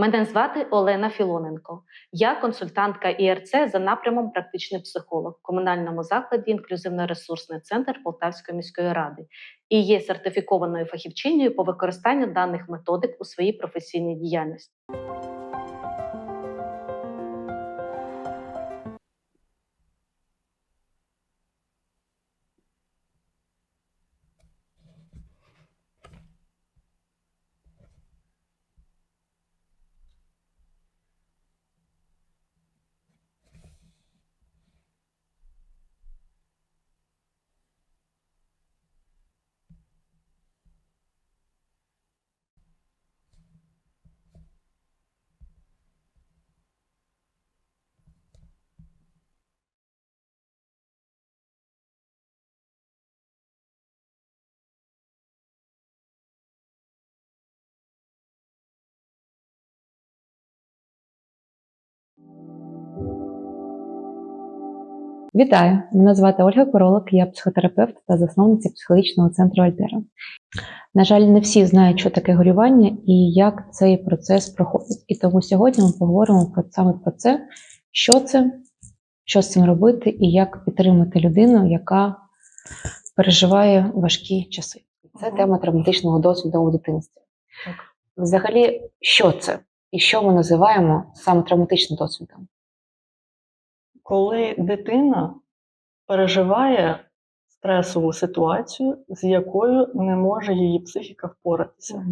Мене звати Олена Філоненко. Я консультантка ІРЦ за напрямом практичний психолог в комунальному закладі інклюзивно-ресурсний центр Полтавської міської ради і є сертифікованою фахівчиною по використанню даних методик у своїй професійній діяльності. Вітаю! Мене звати Ольга Королик, я психотерапевт та засновниця психологічного центру Альтера. На жаль, не всі знають, що таке горювання і як цей процес проходить. І тому сьогодні ми поговоримо про саме про це, що це, що з цим робити, і як підтримати людину, яка переживає важкі часи. Це тема травматичного досвіду у дитинстві. Так. Взагалі, що це? І що ми називаємо саме травматичним досвідом? Коли дитина переживає стресову ситуацію, з якою не може її психіка впоратися.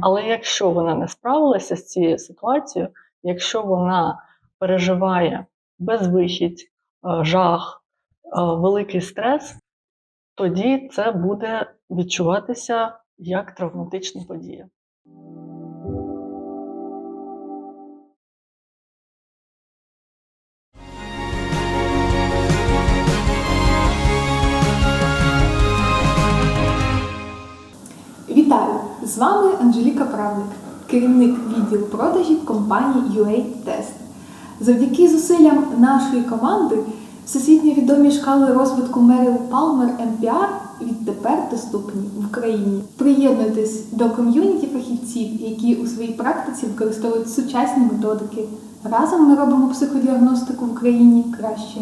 Але якщо вона не справилася з цією ситуацією, якщо вона переживає безвихідь, е, жах, е, великий стрес, тоді це буде відчуватися як травматична подія. З вами Анжеліка Правник, керівник відділу продажів компанії UA Test. Завдяки зусиллям нашої команди всесвітньо відомі шкали розвитку Меріл Палмер MPR відтепер доступні в Україні. Приєднуйтесь до ком'юніті фахівців, які у своїй практиці використовують сучасні методики. Разом ми робимо психодіагностику в Україні краще.